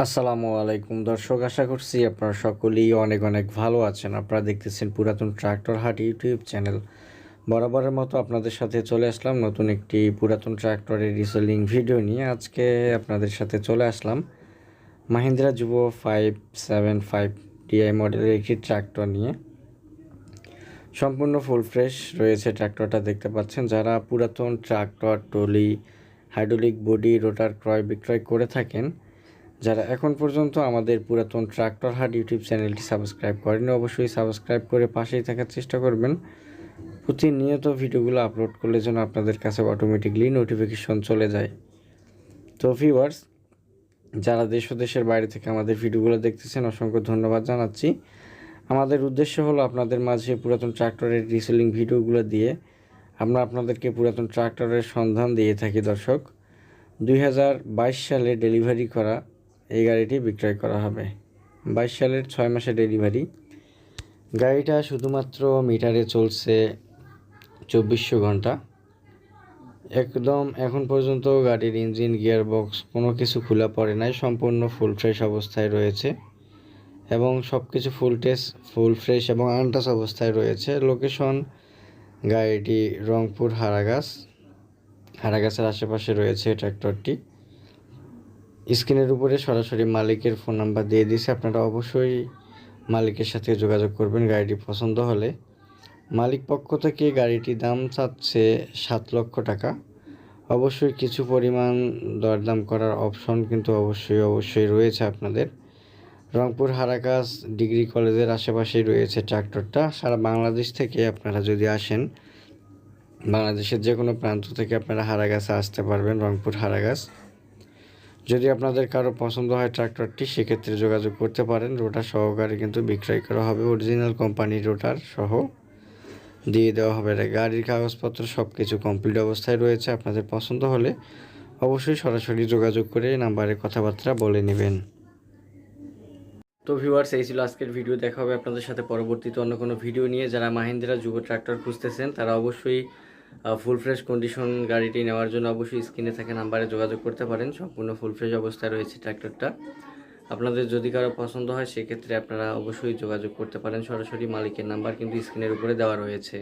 আসসালামু আলাইকুম। দর্শক, আশা করছি আপনারা সকলেই অনেক অনেক ভালো আছেন। আপনারা দেখতেছেন পুরাতন ট্রাক্টর হাট ইউটিউব চ্যানেল। বরাবরের মতো আপনাদের সাথে চলে আসলাম নতুন একটি পুরাতন ট্রাক্টরের রিসেলিং ভিডিও নিয়ে। আজকে আপনাদের সাথে চলে আসলাম মাহিন্দ্রা যুব ফাইভ সেভেন ফাইভ ডিআই মডেলের একটি ট্রাক্টর নিয়ে। সম্পূর্ণ ফুল ফ্রেশ রয়েছে ট্রাক্টরটা, দেখতে পাচ্ছেন। যারা পুরাতন tractor trolley hydraulic body, rotor ক্রয় বিক্রয় করে থাকেন যারা এখন পর্যন্ত আমাদের পুরাতন ট্রাক্টর হাট ইউটিউব চ্যানেলটি সাবস্ক্রাইব করেন, অবশ্যই সাবস্ক্রাইব করে পাশেই থাকার চেষ্টা করবেন। প্রতিনিয়ত ভিডিওগুলো আপলোড করলে যেন আপনাদের কাছে অটোমেটিকলি নোটিফিকেশন চলে যায়। তো ভিউয়ার্স যারা দেশ ও দেশের বাইরে থেকে আমাদের ভিডিওগুলো দেখতেছেন, অসংখ্য ধন্যবাদ জানাচ্ছি। আমাদের উদ্দেশ্য হলো আপনাদের মাঝে পুরাতন ট্রাক্টরের রিসেলিং ভিডিওগুলো দিয়ে আমরা আপনাদেরকে পুরাতন ট্রাক্টরের সন্ধান দিয়ে থাকি, দর্শক। দুই হাজার বাইশ সালে ডেলিভারি করা গাড়িটি বিক্রয় করা হবে। বাইশ সালের ছয় মাসে ডেলিভারি। গাড়িটা শুধুমাত্র মিটারে চলছে চব্বিশশো ঘণ্টা। একদম এখন পর্যন্ত গাড়ির ইঞ্জিন গিয়ার বক্স কোনো কিছু খোলা পড়ে নাই, সম্পূর্ণ ফুল ফ্রেশ অবস্থায় রয়েছে এবং সব কিছু ফুল টেস্ট ফুল ফ্রেশ এবং আনটাস অবস্থায় রয়েছে। লোকেশন গাড়িটি রংপুর হারাগাছ। হারাগাছের আশেপাশে রয়েছে ট্র্যাক্টরটি। স্ক্রিনের উপরে সরাসরি মালিকের ফোন নাম্বার দিয়ে দিয়েছে। আপনারা অবশ্যই মালিকের সাথে যোগাযোগ করবেন গাড়িটি পছন্দ হলে। মালিক পক্ষ থেকে গাড়িটির দাম চাচ্ছে সাত লক্ষ টাকা। অবশ্যই কিছু পরিমাণ দরদাম করার অপশন কিন্তু অবশ্যই অবশ্যই রয়েছে আপনাদের। রংপুর হারাকাস ডিগ্রি কলেজের আশেপাশেই রয়েছে ট্রাক্টরটা। সারা বাংলাদেশ থেকে আপনারা যদি আসেন, বাংলাদেশের যে কোনো প্রান্ত থেকে আপনারা হারাগাছে আসতে পারবেন রংপুর হারাগাছ। যদি আপনাদের কারও পছন্দ হয় ট্রাক্টরটি, সেক্ষেত্রে যোগাযোগ করতে পারেন। রোটার সহকারে কিন্তু বিক্রয় করা হবে। অরিজিনাল কোম্পানির রোটার সহ দিয়ে দেওয়া হবে। গাড়ির কাগজপত্র সব কিছু কমপ্লিট অবস্থায় রয়েছে। আপনাদের পছন্দ হলে অবশ্যই সরাসরি যোগাযোগ করে এই নাম্বারে কথাবার্তা বলে নেবেন। তো ভিউয়ার্স, এই ছিল আজকের ভিডিও। দেখা হবে আপনাদের সাথে পরবর্তীতে অন্য কোনো ভিডিও নিয়ে। যারা মাহিন্দ্রা যুব ট্রাক্টর খুঁজতেছেন, তারা অবশ্যই ফুল ফ্রেশ কন্ডিশন গাড়িটি নেওয়ার জন্য অবশ্যই স্ক্রিনে থাকা নাম্বারে যোগাযোগ করতে পারেন। সম্পূর্ণ ফুল ফ্রেশ অবস্থায় রয়েছে ট্র্যাক্টরটা আপনাদের যদি কারও পছন্দ হয়, সেক্ষেত্রে আপনারা অবশ্যই যোগাযোগ করতে পারেন। সরাসরি মালিকের নাম্বার কিন্তু স্ক্রিনের উপরে দেওয়া রয়েছে।